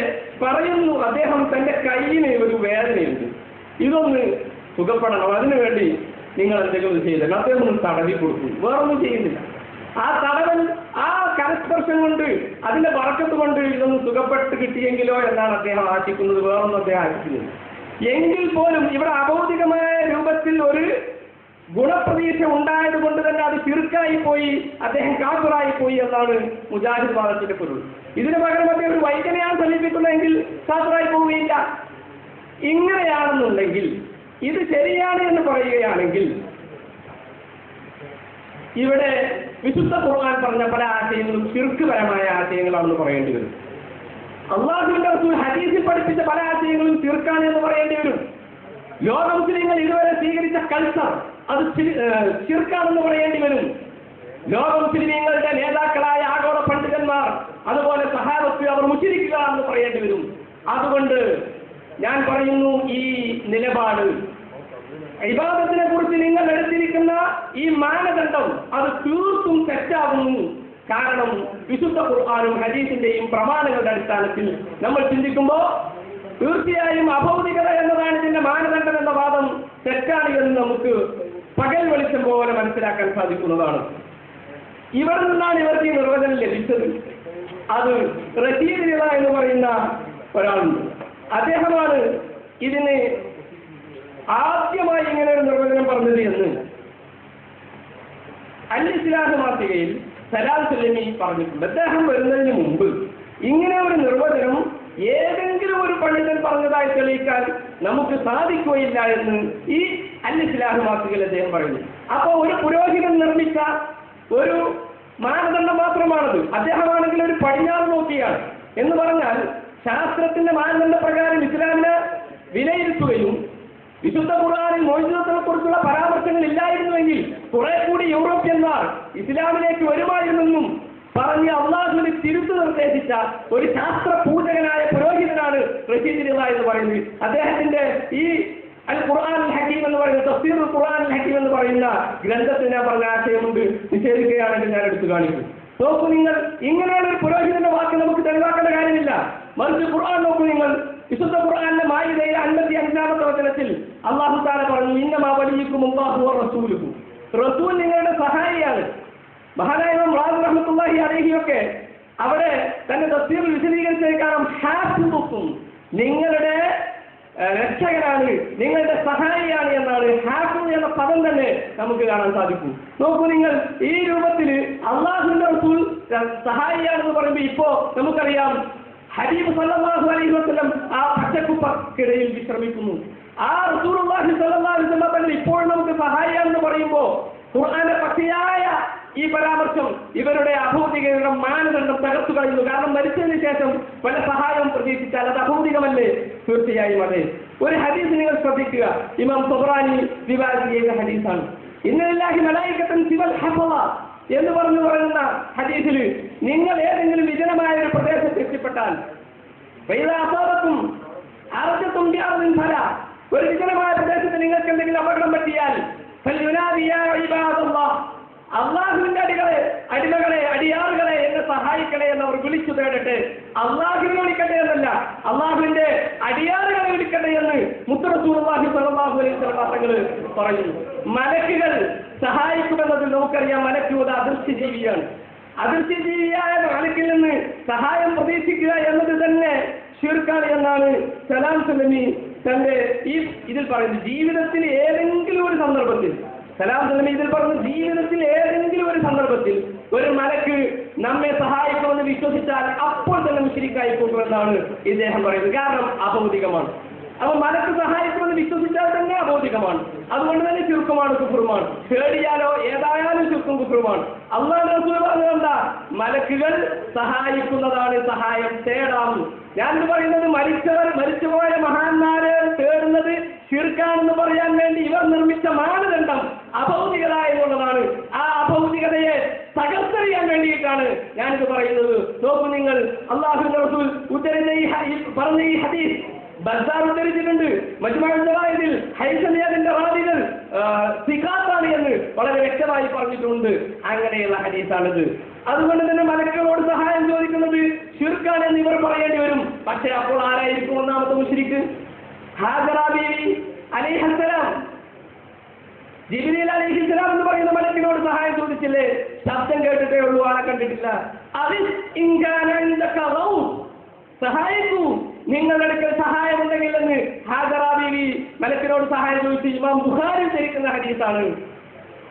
പറയുന്നു അദ്ദേഹം തന്റെ കയ്യിന് ഒരു വേദനയുണ്ട്. ഇതൊന്ന് സുഖപ്പെടണം. അതിനുവേണ്ടി നിങ്ങൾ എന്തെങ്കിലും ചെയ്തല്ലോ അദ്ദേഹം ഒന്ന് തടവി കൊടുക്കും വേറൊന്നും ചെയ്യുന്നില്ല. ആ തടവൻ ആ കരസ്പർശം കൊണ്ട് അതിന്റെ വറക്കത്ത് കൊണ്ട് ഇതൊന്ന് സുഖപ്പെട്ട് കിട്ടിയെങ്കിലോ എന്നാണ് അദ്ദേഹം ആശിക്കുന്നത്. വേറൊന്നും അദ്ദേഹം ആശിക്കുന്നത് എങ്കിൽ പോലും ഇവിടെ അഭൗതികമായ രൂപത്തിൽ ഒരു ഗുണപ്രതീക്ഷ ഉണ്ടായത് കൊണ്ട് തന്നെ അത് ചുരുക്കായി പോയി അദ്ദേഹം കാപ്പറായി പോയി എന്നാണ് മുജാഹിദ് വാദത്തിന്റെ പൊരുൾ. ഇതിന് പകരം അദ്ദേഹം ഒരു വൈദ്യനെയാണ് സമീപിക്കുന്നതെങ്കിൽ കാപ്പറായി പോവുകയില്ല. ഇങ്ങനെയാണെന്നുണ്ടെങ്കിൽ ഇത് ശരിയാണ് എന്ന് പറയുകയാണെങ്കിൽ ഇവിടെ വിശുദ്ധ ഖുർആൻ പറഞ്ഞ പല ആശയങ്ങളും ചുരുക്കുപരമായ ആശയങ്ങളാണെന്ന് പറയേണ്ടി വരും. അള്ളാഹുവിന്റെ റസൂൽ ഹദീസിൽ പഠിപ്പിച്ച പല ആശയങ്ങളും ചുരുക്കാണ് എന്ന് പറയേണ്ടി വരും. ലോക മുസ്ലിങ്ങൾ ഇതുവരെ സ്വീകരിച്ച കൾച്ചർ അത് ചിർക്കാണെന്ന് പറയേണ്ടി വരും. ലോക മുസ്ലിമീങ്ങളുടെ നേതാക്കളായ ആഗോള പണ്ഡിതന്മാർ അതുപോലെ സഹാബത്ത് അവർ മുച്ചിരിക്കുക എന്ന് പറയേണ്ടി വരും. അതുകൊണ്ട് ഞാൻ പറയുന്നു ഈ നിലപാട്. വിവാദത്തിനെ കുറിച്ച് നിങ്ങൾ എടുത്തിരിക്കുന്ന ഈ മാനദണ്ഡം അത് തീർത്തും തെറ്റാകുന്നു. കാരണം വിശുദ്ധ ഖുർആാനും ഹദീസിന്റെയും പ്രമാണങ്ങളുടെ അടിസ്ഥാനത്തിൽ നമ്മൾ ചിന്തിക്കുമ്പോൾ തീർച്ചയായും അഭൗതികത എന്നതാണ് ഇതിന്റെ മാനദണ്ഡം എന്ന വാദം തെറ്റാണ് എന്ന് നമുക്ക് പകൽ വെളിച്ചം പോലെ മനസ്സിലാക്കാൻ സാധിക്കുന്നതാണ്. ഇവിടെ നിന്നാണ് ഇവർക്ക് ഈ നിർവചനം ലഭിച്ചത്. അത് റഷീദ് എന്ന് പറയുന്ന ഒരാളുണ്ട്. അദ്ദേഹമാണ് ഇതിന് ആദ്യമായി ഇങ്ങനെ ഒരു നിർവചനം പറഞ്ഞത് എന്ന് അൽ ഇസ്ലാഹ് മാസികയിൽ സലാൽ സുലമി പറഞ്ഞിട്ടുണ്ട്. അദ്ദേഹം വരുന്നതിന് മുമ്പ് ഇങ്ങനെ ഒരു നിർവചനം ഏതെങ്കിലും ഒരു പണ്ഡിതൻ പറഞ്ഞതായി തെളിയിക്കാൻ നമുക്ക് സാധിക്കുകയില്ല എന്ന് ഈ മാസികയിൽ അദ്ദേഹം പറഞ്ഞു അപ്പോൾ ഒരു പുരോഹിതൻ നിർമ്മിച്ച ഒരു മാനദണ്ഡം മാത്രമാണത്. അദ്ദേഹമാണെങ്കിൽ ഒരു പടിഞ്ഞാറ് നോക്കിയാണ് എന്ന് പറഞ്ഞാൽ ശാസ്ത്രത്തിന്റെ മാനദണ്ഡ പ്രകാരം ഇസ്ലാമിനെ വിലയിരുത്തുകയും വിശുദ്ധ ഖുർആാനിൽ മോചിതത്തിനെ കുറിച്ചുള്ള പരാമർശങ്ങൾ ഇല്ലായിരുന്നുവെങ്കിൽ കുറെ കൂടി യൂറോപ്യന്മാർ ഇസ്ലാമിലേക്ക് വരുമായിരുന്നെന്നും പറഞ്ഞ് അള്ളാഹുവിന് തിരുത്തു നിർദ്ദേശിച്ച ഒരു ശാസ്ത്ര പൂജകനായ പുരോഹിതനാണ് റഷീദിനുള്ള എന്ന് പറയുന്നത്. അദ്ദേഹത്തിന്റെ ഈ അൽ ഖുർആൻ ഹക്കീം എന്ന് പറയുന്ന തഫ്സീർ ഖുർആൻ ഹക്കീം എന്ന് പറയുന്ന ഗ്രന്ഥത്തിൽ ഞാൻ പറഞ്ഞ ആശയമുണ്ട്. നിഷേധിക്കുകയാണെങ്കിൽ ഞാൻ എടുത്തു കാണിക്കും. നോക്കൂ നിങ്ങൾ ഇങ്ങനെയുള്ള ഒരു പുരോഹിതന്റെ വാക്ക് നമുക്ക് തെളിവാക്കേണ്ട കാര്യമില്ല. മറിച്ച് ഖുർആൻ നോക്കൂ നിങ്ങൾ. വിശുദ്ധ ഖുർആാന്റെ മായിതയിലെ അൻപത്തി അഞ്ചാമത്തെ വചനത്തിൽ അള്ളാഹു താല പറഞ്ഞു ഇന്നമാ വലിയക്കും അള്ളാഹു റസൂലുക്കും. റസൂൽ നിങ്ങളുടെ സഹായിയാണ്. മഹാനായ റാദ് റഹ്മത്തുള്ളാഹി അലഹിയൊക്കെ അവിടെ തന്റെ തസ്തീർ വിശദീകരിച്ചേക്കാളും കാരണം ഹാഫിദുക്കും നിങ്ങളുടെ രക്ഷകനാണ് നിങ്ങളുടെ സഹായിയാണ് എന്നാണ് ഹാപ്പി എന്ന പദം തന്നെ നമുക്ക് കാണാൻ സാധിക്കും. നോക്കൂ നിങ്ങൾ ഈ രൂപത്തിൽ അള്ളാഹുന്റെ റസൂൽ സഹായിയാണെന്ന് പറയുമ്പോൾ ഇപ്പോ നമുക്കറിയാം ഹരീബ് സല്ലാഹു അലൈഹി വസല്ലം ആ പച്ചക്കുപ്പക്കിടയിൽ വിശ്രമിക്കുന്നു. ആ അലൈഹി വസല്ലം തന്നെ ഇപ്പോൾ നമുക്ക് സഹായിയാണെന്ന് പറയുമ്പോൾ ഖുർആന്റെ പച്ചയായ ഈ പരാമർശം ഇവരുടെ അഭൗതികരുടെ മാനദണ്ഡം തകർത്തു കഴിഞ്ഞു കാരണം മരിച്ചതിന് ശേഷം പല സഹായം പ്രതീക്ഷിച്ചാൽ അത് അഭൗതികമല്ലേ? തീർച്ചയായും അതെ. ഒരു ഹദീസ് നിങ്ങൾ ശ്രദ്ധിക്കുക. ഇമാം സൊബ്രാനി വിവാദി ചെയ്ത ഹദീസാണ്. ഇന്നലാഹി മലായിക്കത്തൻ ശിവൽ ഹഫവ എന്ന് പറഞ്ഞു പറയുന്ന ഹദീസിൽ നിങ്ങൾ ഏതെങ്കിലും വിജനമായ ഒരു പ്രദേശത്ത് എത്തിപ്പെട്ടാൽ വൈദാസാദത്തും അർജത്തും ഒരു വിജനമായ പ്രദേശത്ത് നിങ്ങൾക്ക് എന്തെങ്കിലും അപകടം പറ്റിയാൽ അള്ളാഹുവിന്റെ അടികളെ അടിമകളെ അടിയാറുകളെ എന്നെ സഹായിക്കണേ എന്ന് അവർ വിളിച്ചു തേടട്ടെ അള്ളാഹുവിനെ വിളിക്കട്ടെ എന്നല്ല അള്ളാഹുവിന്റെ അടിയാറുകളെ വിളിക്കട്ടെ എന്ന് മുത്തറസൂർവാഹി സലാഹു അലൈഹി തങ്ങൾ പറയുന്നു. മലക്കുകൾ സഹായിക്കുമെന്നത് നമുക്കറിയാം മലക്ക് അതിർത്തി ജീവിയാണ് അതിർത്തി ജീവിയായ മലക്കിൽ നിന്ന് സഹായം പ്രതീക്ഷിക്കുക എന്നത് തന്നെ ഷിർക്കാണ് എന്നാണ് സലാം സുലമി തന്റെ ഈ ഇതിൽ പറയുന്നത് ജീവിതത്തിൽ ഏതെങ്കിലും ഒരു സന്ദർഭത്തിൽ സലാം സലമി ഇതിൽ പറഞ്ഞ ജീവിതത്തിൽ ഏതെങ്കിലും ഒരു സന്ദർഭത്തിൽ ഒരു മലക്ക് നമ്മെ സഹായിക്കുമെന്ന് വിശ്വസിച്ചാൽ അപ്പോൾ തന്നെ മുഷിരിക്കായി പോകുമെന്നാണ് ഇദ്ദേഹം പറയുന്നത്. കാരണം അഭൗതികമാണ്. അപ്പൊ മലക്ക് സഹായിക്കുമെന്ന് വിശ്വസിച്ചാൽ തന്നെ അബോധികമാണ്. അതുകൊണ്ട് തന്നെ ചുരുക്കമാണ് കുഫുറുമാണ് പേടിയാലോ ഏതായാലും ചുരുക്കം കുഫുറുമാണ് അള്ളാഹ് റസൂൽ പറഞ്ഞതെന്താ മലക്കുകൾ സഹായിക്കുന്നതാണ് സഹായം തേടാം. ഞാൻ പറയുന്നത് മരിച്ചവർ മരിച്ചുപോയ മഹാന്മാരെ തേടുന്നത് ചുരുക്കാണെന്ന് പറയാൻ വേണ്ടി ഇവർ നിർമ്മിച്ച മാനദണ്ഡം അഭൗതികത എന്നുള്ളതാണ് ആ അഭൗതികതയെ തകർത്തെറിയാൻ വേണ്ടിയിട്ടാണ് ഞാനിത് പറയുന്നത്. നോക്കൂ നിങ്ങൾ അള്ളാഹു റസൂൽ ഹ- ഈ പറഞ്ഞ ഈ ഹദീസ് ബസാർ ഉദ്ധരിച്ചിട്ടുണ്ട്. മജുമാതിൽ ഹൈസലിയാദിന്റെ റാദികൾ സിഖാത്താണ് എന്ന് വളരെ വ്യക്തമായി പറഞ്ഞിട്ടുണ്ട്. അങ്ങനെയുള്ള ഹദീസാണിത്. അതുകൊണ്ട് തന്നെ മലക്കുകളോട് സഹായം ചോദിക്കുന്നത് ചുരുക്കാണ് എന്ന് ഇവർ പറയേണ്ടി വരും. പക്ഷെ അപ്പോൾ ആരായിരിക്കും ഒന്നാമത്തെ മുഷരിക്ക്? ഹാജറ ബീവി അലിഹസലാം ജിബിലിൽ എന്ന് പറയുന്ന മലക്കിനോട് സഹായം ചോദിച്ചില്ലേ? ശബ്ദം കേട്ടിട്ടേ ഉള്ളൂ ആളെ കണ്ടിട്ടില്ല. അത് സഹായിക്കൂ. നിങ്ങളുടെ അടുക്കൽ സഹായമുണ്ടെങ്കിൽ എന്ന് ഹാജറ മലക്കിനോട് സഹായം ചോദിച്ച് ഇമാം ബുഖാരി ധരിക്കുന്ന ഹദീസാണ്.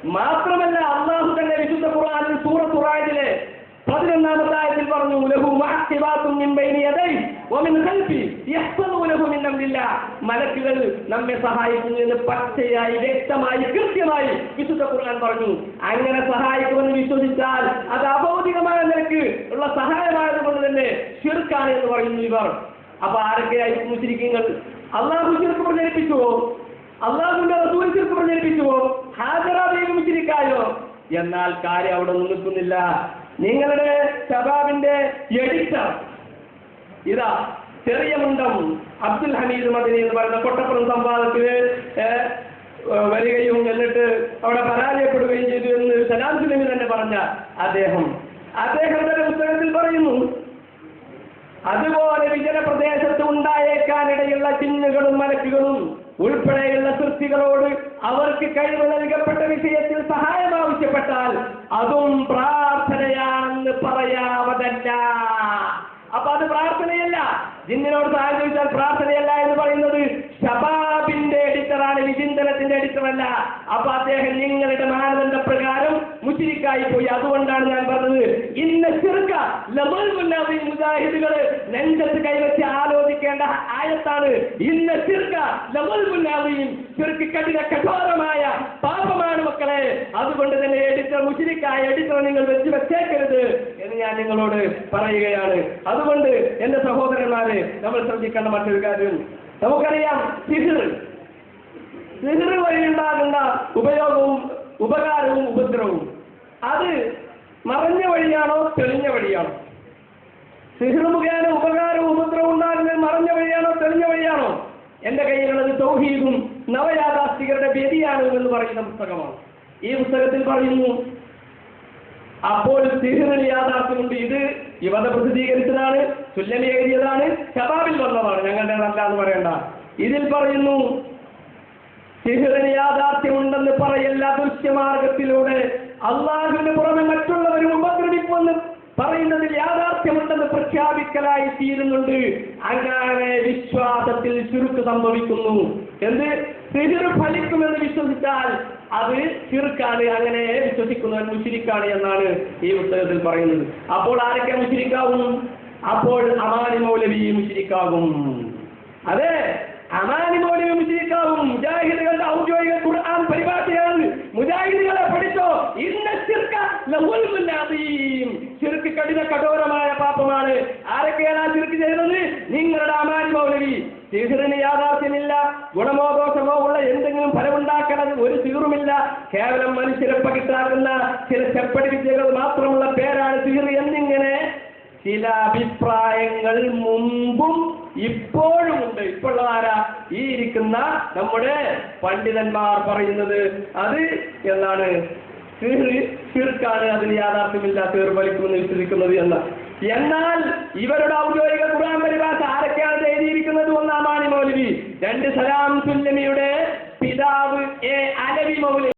മാത്രമല്ല അള്ളാഹു തന്നെ വിശുദ്ധ ഖുർആനിൽ സൂറ ഖുർആനിലെ പതിനൊന്നാമത്തെ ആയത്തിൽ പറഞ്ഞു ലഹു മിൻ ബൈനി യദൈ വമിൻ ഖൽഫി മലക്കുകൾ നമ്മെ സഹായിക്കുന്നു എന്ന് പച്ചയായി വ്യക്തമായി കൃത്യമായി വിശുദ്ധ ഖുർആൻ പറഞ്ഞു. അങ്ങനെ സഹായിക്കുമെന്ന് വിശ്വസിച്ചാൽ അത് അഭൗതികമായ നിലയ്ക്ക് ഉള്ള സഹായമായതുകൊണ്ട് തന്നെ ചെറുക്കാണ് എന്ന് പറയുന്നു ഇവർ. അപ്പൊ ആരൊക്കെയായി മുസ്ലിങ്ങൾ? അള്ളാഹു ശിർക്ക് പ്രചരിപ്പിച്ചുവോ അള്ളാഹുവിന്റെ റസൂൽ ശിർക്ക് പ്രചരിപ്പിച്ചുവോ ഹാജറ എന്നാൽ കാര്യം അവിടെ നിൽക്കുന്നില്ല. നിങ്ങളുടെ ശബാബിന്റെ എഡിറ്റർ ഇതാ ചെറിയ മുണ്ടം അബ്ദുൽ ഹമീദ് മദനി എന്ന് പറയുന്ന കൊട്ടപ്പുറം ഏഹ്, വരികയും എന്നിട്ട് അവിടെ പരാജയപ്പെടുകയും ചെയ്തു എന്ന് സലാം സുലമി തന്നെ പറഞ്ഞ അദ്ദേഹം. അദ്ദേഹം തന്നെ പുസ്തകത്തിൽ പറയുന്നു അതുപോലെ വിജന പ്രദേശത്ത് ഉണ്ടായേക്കാനിടയുള്ള ചിന്നുകളും മലക്കുകളും ഉൾപ്പെടെയുള്ള സൃഷ്ടികളോട് അവർക്ക് കഴിവ് നൽകപ്പെട്ട വിഷയത്തിൽ സഹായം ആവശ്യപ്പെട്ടാൽ അതും പ്രാർത്ഥനയാണെന്ന് പറയാവതല്ല. അപ്പൊ അത് പ്രാർത്ഥനയല്ല. ജിന്നിനോട് സഹായം ചോദിച്ചാൽ പ്രാർത്ഥനയല്ല എന്ന് പറയുന്നത് ഷബാബിന്റെ എഡിറ്ററാണ് വിചിന്തനത്തിന്റെ എഡിറ്ററല്ല അപ്പൊ അദ്ദേഹം നിങ്ങളുടെ മാനദണ്ഡ പ്രകാരം മുച്ചിരിക്കായി പോയി. അതുകൊണ്ടാണ് ഞാൻ പറഞ്ഞത് ഇന്ന് ചെറുക്ക ലമൽമുല്ലാതെ മുജാഹിദുകൾ നെഞ്ചത്ത് കൈവച്ച് ആലോചിക്കേണ്ട ആയത്താണ് ഇന്ന ചെറുക്ക ലമൽമുല്ലാതെയും ചെറുക്ക് കഠിന കഠോരമായ പാപമാണ് മക്കളെ. അതുകൊണ്ട് തന്നെ എഡിറ്റർ മുച്ചിരിക്കായ എഡിറ്റർ നിങ്ങൾ വെച്ച് വെച്ചേക്കരുത് എന്ന് ഞാൻ നിങ്ങളോട് പറയുകയാണ്. അതുകൊണ്ട് എന്റെ സഹോദരന്മാരെ നമ്മൾ ശ്രദ്ധിക്കേണ്ട മറ്റൊരു കാര്യം. നമുക്കറിയാം സിഹിർ. സിഹിർ വഴിയുണ്ടാകുന്ന ഉപയോഗവും ഉപകാരവും ഉപദ്രവവും. അത് മറഞ്ഞ വഴിയാണോ തെളിഞ്ഞ വഴിയാണോ? സിഹിർ മുഖേന ഉപകാരവും ഉപദ്രവവും ഉണ്ടാകുന്നത് മറഞ്ഞ വഴിയാണോ തെളിഞ്ഞ വഴിയാണോ? എന്റെ കയ്യിലുള്ളത് തൗഹീദും നവയാഥാസ്ഥികരുടെ വ്യതിയാനവും എന്ന് പറയുന്ന പുസ്തകമാണ്. ഈ പുസ്തകത്തിൽ പറയുന്നു അപ്പോൾ സിഹിറിന് യാഥാർത്ഥ്യമുണ്ട്. ഇത് യുവത പ്രസിദ്ധീകരിച്ചതാണ് സുല്ലമി എഴുതിയതാണ് ഷബാബിൽ വന്നതാണ്. ഞങ്ങളുടെ നല്ല എന്ന് പറയണ്ട. ഇതിൽ പറയുന്നു സിഹിറിന് യാഥാർത്ഥ്യമുണ്ടെന്ന് പറയല്ല ദൃശ്യമാർഗത്തിലൂടെ. അള്ളാഹുവിന് പുറമെ മറ്റുള്ളവരും ഉപദ്രവിക്കുമെന്ന് പറയുന്നതിൽ യാഥാർത്ഥ്യമുണ്ടെന്ന് പ്രഖ്യാപിക്കലായി തീരുന്നുണ്ട് അങ്ങനെ വിശ്വാസത്തിൽ ചുരുക്ക് സംഭവിക്കുന്നു. എന്ത്? സിഹിർ ഫലിക്കുമെന്ന് വിശ്വസിച്ചാൽ അത് ചെറുക്കാണ് അങ്ങനെ വിശ്വസിക്കുന്നവൻ മുഷിരിക്കാണ് എന്നാണ് ഈ പുസ്തകത്തിൽ പറയുന്നത്. അപ്പോൾ ആരൊക്കെ മുഷിരിക്കാവും? അപ്പോൾ അമാനി മൗലവി മുഷിരിക്കാകും. അതെ അമാനി മൗലവി മുഷിരിക്കാവും ഔദ്യോഗിക ഖുർആൻ പരിഭാഷയാണ് മുജാഹിദുകളെ പഠിച്ചോ ഇന്ന ശിർക്ക് കഠിന കഠോരമായ പാപമാണ്. ആരൊക്കെയാണ് ആ ചെറുക്ക് ചെയ്തത്? നിങ്ങളുടെ അമാരി മൗലവി. സിഹിറിന് യാഥാർത്ഥ്യമില്ല ഗുണമോ ദോഷമോ ഉള്ള എന്തെങ്കിലും ഫലമുണ്ടാക്കണത് ഒരു സിഹിറുമില്ല കേവലം മനുഷ്യരെ പകിട്ടാക്കുന്ന ചില ചെപ്പടി വിദ്യകൾ മാത്രമുള്ള പേരാണ് സിഹിർ എന്നിങ്ങനെ ചില അഭിപ്രായങ്ങൾ മുമ്പും ഇപ്പോഴും ഉണ്ട്. ഇപ്പോഴുള്ളതാരാ? ഈ ഇരിക്കുന്ന നമ്മുടെ പണ്ഡിതന്മാർ പറയുന്നത് അത് എന്നാണ്? തീർക്കാണ് അതിന് യാഥാർത്ഥ്യമില്ല തീർ വലിക്കുമെന്ന് വിശ്വസിക്കുന്നത് എന്ന്. എന്നാൽ ഇവരുടെ ഔദ്യോഗിക കുറാൻ പരിഭാഷ ആരൊക്കെയാണ് എഴുതിയിരിക്കുന്നത്? ഒന്നാമാണി മൗലവി. രണ്ട് സലാം സുല്ലമിയുടെ പിതാവ് എ അലവി മൗലവി.